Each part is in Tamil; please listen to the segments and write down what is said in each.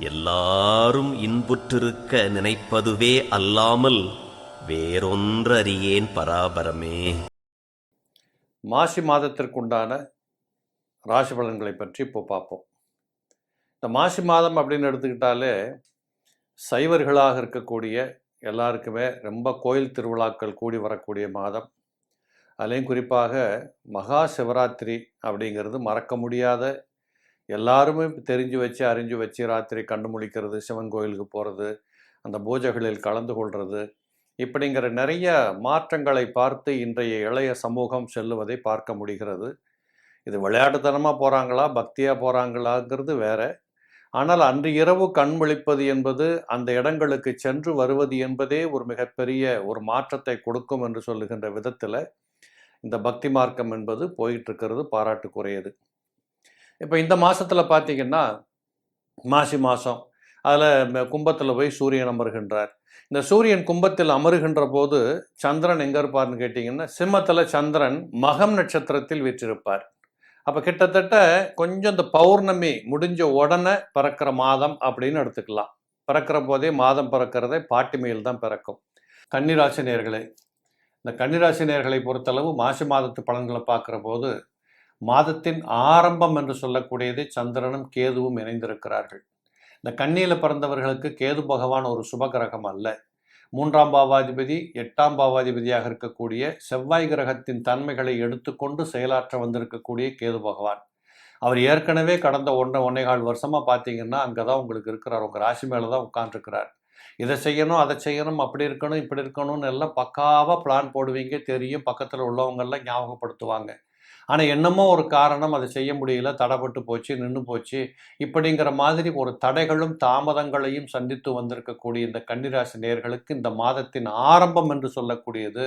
எல்லாரும் இன்புற்றிருக்க நினைப்பதுவே அல்லாமல் வேறொன்றறியேன் பராபரமே. மாசி மாதத்திற்குண்டான ராசி பலன்களை பற்றி இப்போ பார்ப்போம். இந்த மாசி மாதம் அப்படின்னு எடுத்துக்கிட்டாலே சைவர்களாக இருக்கக்கூடிய எல்லாருக்குமே ரொம்ப கோயில் திருவிழாக்கள் கூடி வரக்கூடிய மாதம். அதுலேயும் குறிப்பாக மகா சிவராத்திரி அப்படிங்கிறது மறக்க முடியாத எல்லாருமே தெரிஞ்சு வச்சு அறிஞ்சு வச்சு ராத்திரி கண்டு முழிக்கிறது சிவன் கோயிலுக்கு போகிறது அந்த பூஜைகளில் கலந்து கொள்வது இப்படிங்கிற நிறைய மாற்றங்களை பார்த்து இன்றைய இளைய சமூகம் செல்லுவதை பார்க்க முடிகிறது. இது விளையாட்டுத்தனமாக போகிறாங்களா பக்தியாக போகிறாங்களாங்கிறது வேற. ஆனால் அன்று இரவு கண் விழிப்பது என்பது அந்த இடங்களுக்கு சென்று வருவது என்பதே ஒரு மிகப்பெரிய ஒரு மாற்றத்தை கொடுக்கும் என்று சொல்லுகின்ற விதத்தில் இந்த பக்தி மார்க்கம் என்பது போயிட்டு இருக்கிறது பாராட்டுக்குரியது. இப்போ இந்த மாதத்தில் பார்த்தீங்கன்னா மாசி மாதம் அதில் கும்பத்தில் போய் சூரியன் அமருகின்றார். இந்த சூரியன் கும்பத்தில் அமருகின்ற போது சந்திரன் எங்கே இருப்பார்னு கேட்டிங்கன்னா சிம்மத்தில் சந்திரன் மகம் நட்சத்திரத்தில் வீற்றிருப்பார். அப்போ கிட்டத்தட்ட கொஞ்சம் இந்த பௌர்ணமி முடிஞ்ச உடனே பிறக்கிற மாதம் அப்படின்னு எடுத்துக்கலாம். பிறக்கிற போதே மாதம் பிறக்கிறதே பாட்டிமையில் தான் பிறக்கும். கன்னிராசி நேர்களே இந்த கன்னிராசி நேர்களை பொறுத்தளவு மாசி மாதத்து பலன்களை பார்க்குற போது மாதத்தின் ஆரம்பம் என்று சொல்லக்கூடியது சந்திரனும் கேதுவும் இணைந்திருக்கிறார்கள். இந்த கண்ணியில் பிறந்தவர்களுக்கு கேது பகவான் ஒரு சுப கிரகம் அல்ல. மூன்றாம் பாவாதிபதி எட்டாம் பாவாதிபதியாக இருக்கக்கூடிய செவ்வாய் கிரகத்தின் தன்மைகளை எடுத்துக்கொண்டு செயலாற்ற வந்திருக்கக்கூடிய கேது பகவான். அவர் ஏற்கனவே கடந்த ஒன்றை ஒன்னேகால் வருஷமாக பார்த்தீங்கன்னா அங்கே தான் உங்களுக்கு இருக்கிறார். உங்கள் ராசி மேலே தான் உட்காந்துருக்கிறார் இதை செய்யணும் அதை செய்யணும் அப்படி இருக்கணும் இப்படி இருக்கணும்னு எல்லாம் பக்காவாக பிளான் போடுவீங்க தெரியும். பக்கத்தில் உள்ளவங்கெல்லாம் ஞாபகப்படுத்துவாங்க. ஆனால் என்னமோ ஒரு காரணம் அதை செய்ய முடியல தடைப்பட்டு போச்சு நின்று போச்சு. இப்படிங்கிற மாதிரி ஒரு தடைகளும் தாமதங்களையும் சந்தித்து வந்திருக்கக்கூடிய இந்த கன்னிராசி நேர்களுக்கு இந்த மாதத்தின் ஆரம்பம் என்று சொல்லக்கூடியது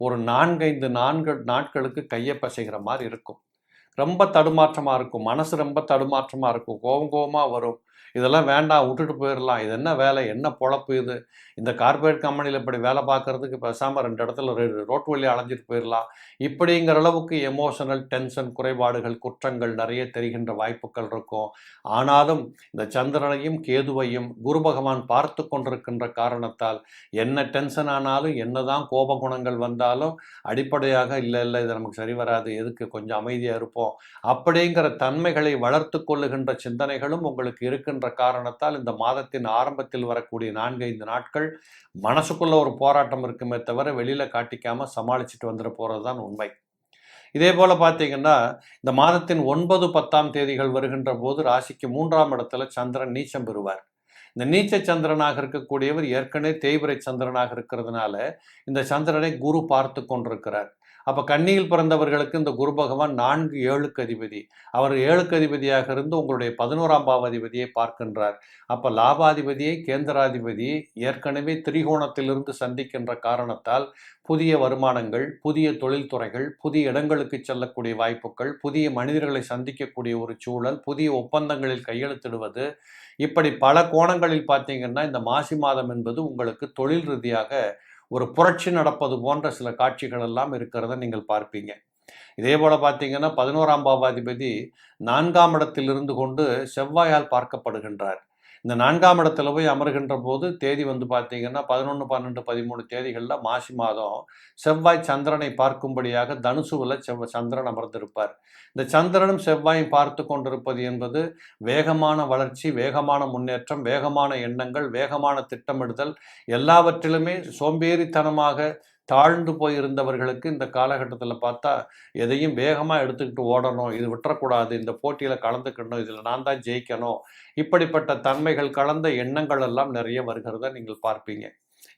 ஒரு நான்கைந்து நான்கு நாட்களுக்கு கையை பசைகிற மாதிரி இருக்கும். ரொம்ப தடுமாற்றமாக இருக்கும். மனசு ரொம்ப தடுமாற்றமாக இருக்கும். கோபம் கோபமாக வரும். இதெல்லாம் வேண்டாம் விட்டுட்டு போயிடலாம். இது என்ன வேலை? என்ன பொழப்பு இது? இந்த கார்பரேட் கம்பெனியில் இப்படி வேலை பார்க்கறதுக்கு பேசாமல் ரெண்டு இடத்துல ரோட் வழி அலைஞ்சிட்டு போயிடலாம். இப்படிங்கிற அளவுக்கு எமோஷனல் டென்ஷன் குறைபாடுகள் குற்றங்கள் நிறைய தெரிகின்ற வாய்ப்புகள் இருக்கும். ஆனாலும் இந்த சந்திரனையும் கேதுவையும் குரு பகவான் பார்த்து கொண்டிருக்கின்ற காரணத்தால் என்ன டென்ஷன் ஆனாலும் என்னதான் கோப குணங்கள் வந்தாலும் அடிப்படையாக இல்லை இல்லை இது நமக்கு சரி வராது எதுக்கு கொஞ்சம் அமைதியாக இருப்போம். அப்படிங்கிற தன்மைகளை வளர்த்து கொள்ளுகின்ற சிந்தனைகளும் உங்களுக்கு இருக்கின்ற காரணத்தால் இந்த மாதத்தின் ஆரம்பத்தில் வரக்கூடிய நான்கு ஐந்து நாட்கள் மனசுக்குள்ள ஒரு போராட்டம் இருக்குமே தவிர வெளியில காட்டிக்காம சமாளிச்சுட்டு வந்துட போறது தான் உண்மை. இதே போல பார்த்தீங்கன்னா இந்த மாதத்தின் ஒன்பது பத்தாம் தேதிகள் வருகின்ற போது ராசிக்கு மூன்றாம் இடத்துல சந்திரன் நீச்சம் பெறுவார். இந்த நீச்ச சந்திரனாக இருக்கக்கூடியவர் ஏற்கனவே தேய்பிரை சந்திரனாக இருக்கிறதுனால இந்த சந்திரனை குரு பார்த்து கொண்டிருக்கிறார். அப்போ கண்ணியில் பிறந்தவர்களுக்கு இந்த குரு பகவான் நான்கு ஏழுக்கு அதிபதி. அவர் ஏழுக்கு அதிபதியாக இருந்து உங்களுடைய பதினோராம் பாவாதிபதியை பார்க்கின்றார். அப்போ லாபாதிபதியை கேந்திராதிபதி ஏற்கனவே திரிகோணத்திலிருந்து சந்திக்கின்ற காரணத்தால் புதிய வருமானங்கள் புதிய தொழில்துறைகள் புதிய இடங்களுக்கு செல்லக்கூடிய வாய்ப்புகள் புதிய மனிதர்களை சந்திக்கக்கூடிய ஒரு சூழல் புதிய ஒப்பந்தங்களில் கையெழுத்திடுவது. இப்படி பல கோணங்களில் பார்த்தீங்கன்னா இந்த மாசி மாதம் என்பது உங்களுக்கு தொழில் ரீதியாக ஒரு புரட்சி நடப்பது போன்ற சில காட்சிகள் எல்லாம் இருக்கிறத நீங்கள் பார்ப்பீங்க. இதே போல பார்த்தீங்கன்னா பதினோராம் பாவாதிபதி நான்காம் இடத்தில் இருந்து கொண்டு செவ்வாயால் பார்க்கப்படுகின்றார். இந்த நான்காம் இடத்துல போய் அமர்கின்ற போது தேதி வந்து பார்த்தீங்கன்னா பதினொன்று பன்னெண்டு பதிமூணு தேதிகளில் மாசி மாதம் செவ்வாய் சந்திரனை பார்க்கும்படியாக தனுசுவில் செவ்வ சந்திரன் அமர்ந்திருப்பார். இந்த சந்திரனும் செவ்வாயும் பார்த்து கொண்டிருப்பது என்பது வேகமான வளர்ச்சி வேகமான முன்னேற்றம் வேகமான எண்ணங்கள் வேகமான திட்டமிடுதல் எல்லாவற்றிலுமே சோம்பேறித்தனமாக தாழ்ந்து போயிருந்தவர்களுக்கு இந்த காலகட்டத்தில் பார்த்தா எதையும் வேகமாக எடுத்துக்கிட்டு ஓடணும் இது விட்டுறக்கூடாது இந்த போட்டியில் கலந்துக்கணும் இதில் நான் தான் ஜெயிக்கணும் இப்படிப்பட்ட தன்மைகள் கலந்த எண்ணங்கள் எல்லாம் நிறைய வருகிறத நீங்கள் பார்ப்பீங்க.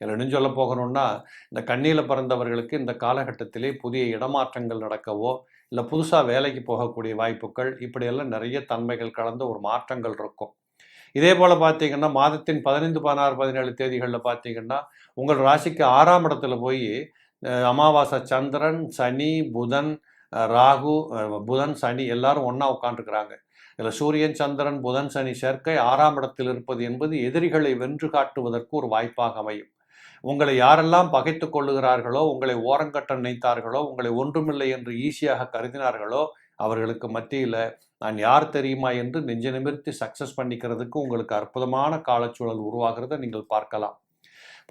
இன்னும் சொல்ல போகணும்னா இந்த கண்ணியில் பிறந்தவர்களுக்கு இந்த காலகட்டத்திலே புதிய இடமாற்றங்கள் நடக்கவோ இல்லை புதுசாக வேலைக்கு போகக்கூடிய வாய்ப்புகள் இப்படியெல்லாம் நிறைய தன்மைகள் கலந்த ஒரு மாற்றங்கள் இருக்கும். இதே போல் பார்த்தீங்கன்னா மாதத்தின் பதினைந்து பதினாறு பதினேழு தேதிகளில் பார்த்தீங்கன்னா உங்கள் ராசிக்கு ஆறாம் இடத்துல போய் அமாவாசை சந்திரன் சனி புதன் ராகு புதன் சனி எல்லாரும் ஒன்றா உட்காந்துருக்குறாங்க இதில் சூரியன் சந்திரன் புதன் சனி சேர்க்கை ஆறாம் இடத்தில் இருப்பது என்பது எதிரிகளை வென்று காட்டுவதற்கு ஒரு வாய்ப்பாக அமையும். உங்களை யாரெல்லாம் பகைத்து கொள்ளுகிறார்களோ உங்களை ஓரங்கட்ட நினைத்தார்களோ உங்களை ஒன்றுமில்லை என்று ஈஸியாக கருதினார்களோ அவர்களுக்கு மத்தியில் நான் யார் தெரியுமா என்று நெஞ்ச நிமிர்த்தி சக்ஸஸ் பண்ணிக்கிறதுக்கு உங்களுக்கு அற்புதமான காலச்சூழல் உருவாகிறத நீங்கள் பார்க்கலாம்.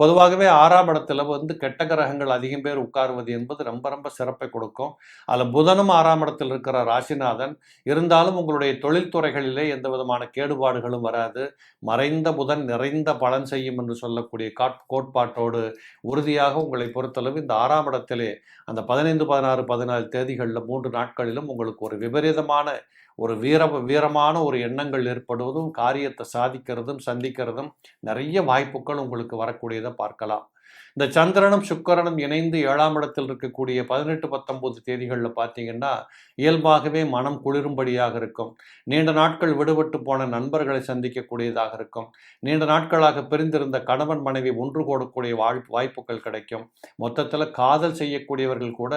பொதுவாகவே ஆறாம் இடத்துல வந்து கெட்ட கிரகங்கள் அதிகம் பேர் உட்காருவது என்பது ரொம்ப ரொம்ப சிறப்பை கொடுக்கும். அதில் புதனும் ஆறாம் இடத்தில் இருக்கிற ராசிநாதன். இருந்தாலும் உங்களுடைய தொழில்துறைகளிலே எந்த விதமான கேடுபாடுகளும் வராது. மறைந்த புதன் நிறைந்த பலன் செய்யும் என்று சொல்லக்கூடிய காட் கோட்பாட்டோடு உறுதியாக உங்களை பொறுத்தளவு இந்த ஆறாம் இடத்திலே அந்த பதினைந்து பதினாறு பதினாலு தேதிகளில் மூன்று நாட்களிலும் உங்களுக்கு ஒரு விபரீதமான ஒரு வீர வீரமான ஒரு எண்ணங்கள் ஏற்படுவதும் காரியத்தை சாதிக்கிறதும் சந்திக்கிறதும் நிறைய வாய்ப்புகள் உங்களுக்கு வரக்கூடியதை பார்க்கலாம். இந்த சந்திரனும் சுக்கரனும் இணைந்து ஏழாம் இடத்தில் இருக்கக்கூடிய பதினெட்டு பத்தொன்பது தேதிகளில் பார்த்தீங்கன்னா இயல்பாகவே மனம் குளிரும்படியாக இருக்கும். நீண்ட நாட்கள் விடுபட்டு போன நண்பர்களை சந்திக்கக்கூடியதாக இருக்கும். நீண்ட நாட்களாக பிரிந்திருந்த கணவன் மனைவி ஒன்று கூடக்கூடிய வாழ் வாய்ப்புகள் கிடைக்கும். மொத்தத்தில் காதல் செய்யக்கூடியவர்கள் கூட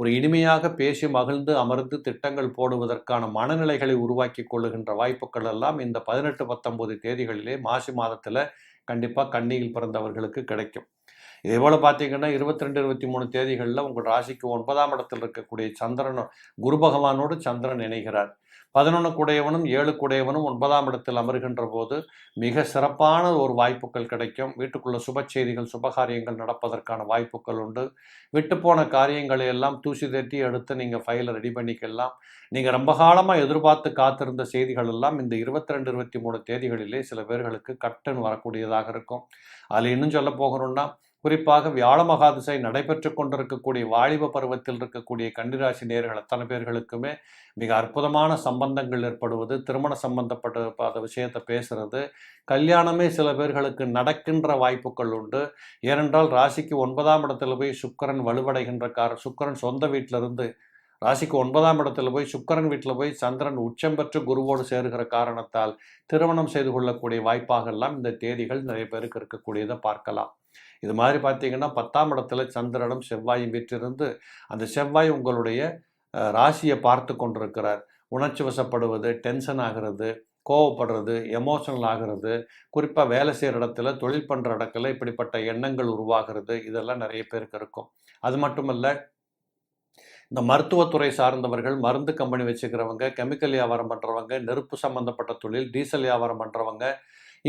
ஒரு இனிமையாக பேசி மகிழ்ந்து அமர்ந்து திட்டங்கள் போடுவதற்கான மன மனநிலைகளை உருவாக்கி கொள்ளுகின்ற வாய்ப்புகள் எல்லாம் இந்த பதினெட்டு பத்தொன்பது தேதிகளிலே மாசி மாதத்தில் கண்டிப்பாக கண்ணியில் பிறந்தவர்களுக்கு கிடைக்கும். இதே போல் பார்த்தீங்கன்னா இருபத்தி ரெண்டு இருபத்தி மூணு தேதிகளில் உங்கள் ராசிக்கு ஒன்பதாம் இடத்தில் இருக்கக்கூடிய சந்திரன் குரு பகவானோடு சந்திரன் இணைகிறார். பதினொன்று கூடையவனும் ஏழு கூடையவனும் ஒன்பதாம் இடத்தில் அமர்கின்ற போது மிக சிறப்பான ஒரு வாய்ப்புகள் கிடைக்கும். வீட்டுக்குள்ள சுப செய்திகள் சுபகாரியங்கள் நடப்பதற்கான வாய்ப்புகள் உண்டு. விட்டுப்போன காரியங்களை எல்லாம் தூசி தட்டி எடுத்து நீங்கள் ஃபைலை ரெடி பண்ணிக்கலாம். நீங்கள் ரொம்ப காலமாக எதிர்பார்த்து காத்திருந்த செய்திகள் எல்லாம் இந்த இருபத்தி ரெண்டு இருபத்தி மூணு தேதிகளிலே சில பேர்களுக்கு கட்டன் வரக்கூடியதாக இருக்கும். அதில் இன்னும் சொல்ல போகணும்னா குறிப்பாக வியாழ மகாதிசை நடைபெற்று கொண்டிருக்கக்கூடிய வாலிப பருவத்தில் இருக்கக்கூடிய கன்னிராசி நேர்கள் அத்தனை பேர்களுக்குமே மிக அற்புதமான சம்பந்தங்கள் ஏற்படுவது திருமண சம்பந்தப்பட்ட அந்த விஷயத்தை பேசுறது கல்யாணமே சில பேர்களுக்கு நடக்கின்ற வாய்ப்புகள் உண்டு. ஏனென்றால் ராசிக்கு ஒன்பதாம் இடத்துல போய் சுக்கரன் வலுவடைகின்ற கார சுக்கரன் சொந்த வீட்டிலிருந்து ராசிக்கு ஒன்பதாம் இடத்துல போய் சுக்கரன் வீட்டில் போய் சந்திரன் உச்சம் பெற்று குருவோடு சேருகிற காரணத்தால் திருமணம் செய்து கொள்ளக்கூடிய வாய்ப்பாகெல்லாம் இந்த தேதிகள் நிறைய பேருக்கு இருக்கக்கூடியதை பார்க்கலாம். இது மாதிரி பார்த்தீங்கன்னா பத்தாம் இடத்துல சந்திரனும் செவ்வாயும் விற்றிருந்து அந்த செவ்வாய் உங்களுடைய ராசியை பார்த்து கொண்டிருக்கிறார். உணர்ச்சி வசப்படுவது டென்ஷன் ஆகிறது கோவப்படுறது எமோஷனல் ஆகிறது குறிப்பாக வேலை செய்கிற இடத்துல தொழில் பண்ணுற இடத்துல இப்படிப்பட்ட எண்ணங்கள் உருவாகிறது. இதெல்லாம் நிறைய பேருக்கு இருக்கும். அது மட்டும் இல்லை இந்த மருத்துவத்துறை சார்ந்தவர்கள் மருந்து கம்பெனி வச்சுக்கிறவங்க கெமிக்கல் வியாபாரம் பண்ணுறவங்க நெருப்பு சம்மந்தப்பட்ட தொழில் டீசல் வியாபாரம் பண்ணுறவங்க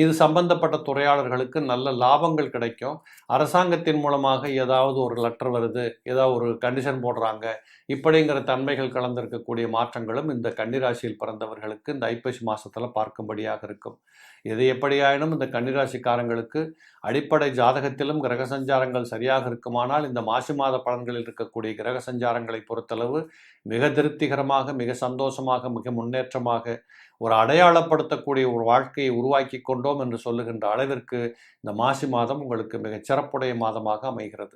இது சம்பந்தப்பட்ட துறையாளர்களுக்கு நல்ல லாபங்கள் கிடைக்கும். அரசாங்கத்தின் மூலமாக ஏதாவது ஒரு லெட்டர் வருது ஏதாவது ஒரு கண்டிஷன் போடுறாங்க இப்படிங்கிற தன்மைகள் கலந்திருக்கக்கூடிய மாற்றங்களும் இந்த கன்னிராசியில் பிறந்தவர்களுக்கு இந்த ஐப்பசி மாதத்தில் பார்க்கும்படியாக இருக்கும். எது எப்படியாயினும் இந்த கன்னிராசிக்காரங்களுக்கு அடிப்படை ஜாதகத்திலும் கிரக சஞ்சாரங்கள் சரியாக இருக்குமானால் இந்த மாசி மாத பலன்களில் இருக்கக்கூடிய கிரக சஞ்சாரங்களை பொறுத்தளவு மிக திருப்திகரமாக மிக சந்தோஷமாக மிக முன்னேற்றமாக ஒரு அடையாளப்படுத்தக்கூடிய ஒரு வாழ்க்கையை உருவாக்கி கொண்டோம் என்று சொல்லுகின்ற அளவிற்கு இந்த மாசி மாதம் உங்களுக்கு மிகச் சிறப்புடைய மாதமாக அமைகிறது.